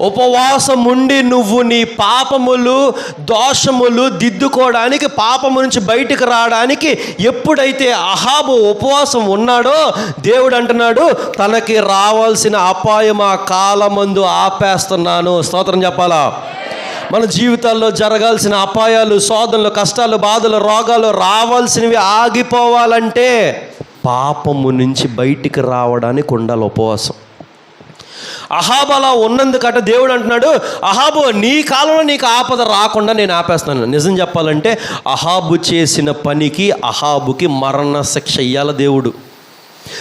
ఉపవాసం ఉండి నువ్వు నీ పాపములు దోషములు దిద్దుకోవడానికి పాపము నుంచి బయటికి రావడానికి ఎప్పుడైతే అహాబు ఉపవాసం ఉన్నాడో దేవుడు అంటున్నాడు తనకి రావాల్సిన అపాయం ఆ కాలమందు ఆపేస్తున్నాను. స్తోత్రం చెప్పాలా? మన జీవితాల్లో జరగాల్సిన అపాయాలు శోధనలు కష్టాలు బాధలు రోగాలు రావాల్సినవి ఆగిపోవాలంటే పాపము నుంచి బయటికి రావడానికి ఉండాలి ఉపవాసం. అహాబు అలా ఉన్నందుకట దేవుడు అంటున్నాడు అహాబు నీ కాలంలో నీకు ఆపద రాకుండా నేను ఆపేస్తాను. నిజం చెప్పాలంటే అహాబు చేసిన పనికి అహాబుకి మరణ శిక్ష ఇయ్యాల దేవుడు.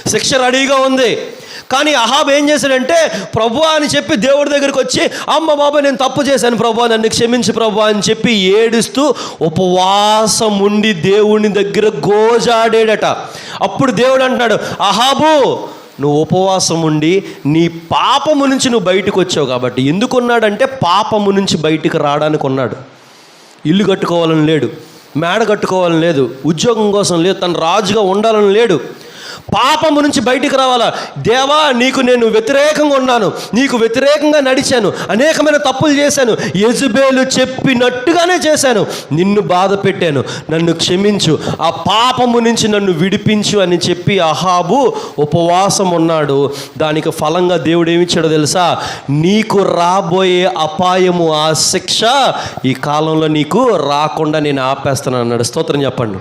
శిక్ష రెడీగా ఉంది. కానీ అహాబ్ ఏం చేశాడంటే ప్రభు అని చెప్పి దేవుడి దగ్గరికి వచ్చి అమ్మ బాబా నేను తప్పు చేశాను ప్రభు నన్ను క్షమించి ప్రభు అని చెప్పి ఏడుస్తూ ఉపవాసం ఉండి దేవుని దగ్గర గోజాడాడట. అప్పుడు దేవుడు అంటున్నాడు అహాబు నువ్వు ఉపవాసం ఉండి నీ పాపము నుంచి నువ్వు బయటకు వచ్చావు కాబట్టి. ఎందుకున్నాడంటే పాపము నుంచి బయటికి రావడానికి ఉన్నాడు ఇల్లు కట్టుకోవాలని లేడు. మేడ కట్టుకోవాలని లేదు. ఉద్యోగం కోసం లేదు. తను రాజుగా ఉండాలని లేడు. పాపము నుంచి బయటికి రావాలా? దేవా నీకు నేను వ్యతిరేకంగా ఉన్నాను. నీకు వ్యతిరేకంగా నడిచాను. అనేకమైన తప్పులు చేశాను. యజుబేలు చెప్పినట్టుగానే చేశాను. నిన్ను బాధ పెట్టాను. నన్ను క్షమించు. ఆ పాపము నుంచి నన్ను విడిపించు అని చెప్పి అహాబు ఉపవాసం ఉన్నాడు. దానికి ఫలంగా దేవుడు ఏమిచ్చాడో తెలుసా? నీకు రాబోయే అపాయము ఆ శిక్ష ఈ కాలంలో నీకు రాకుండా నేను ఆపేస్తాను అన్నాడు స్తోత్రం చెప్పండి.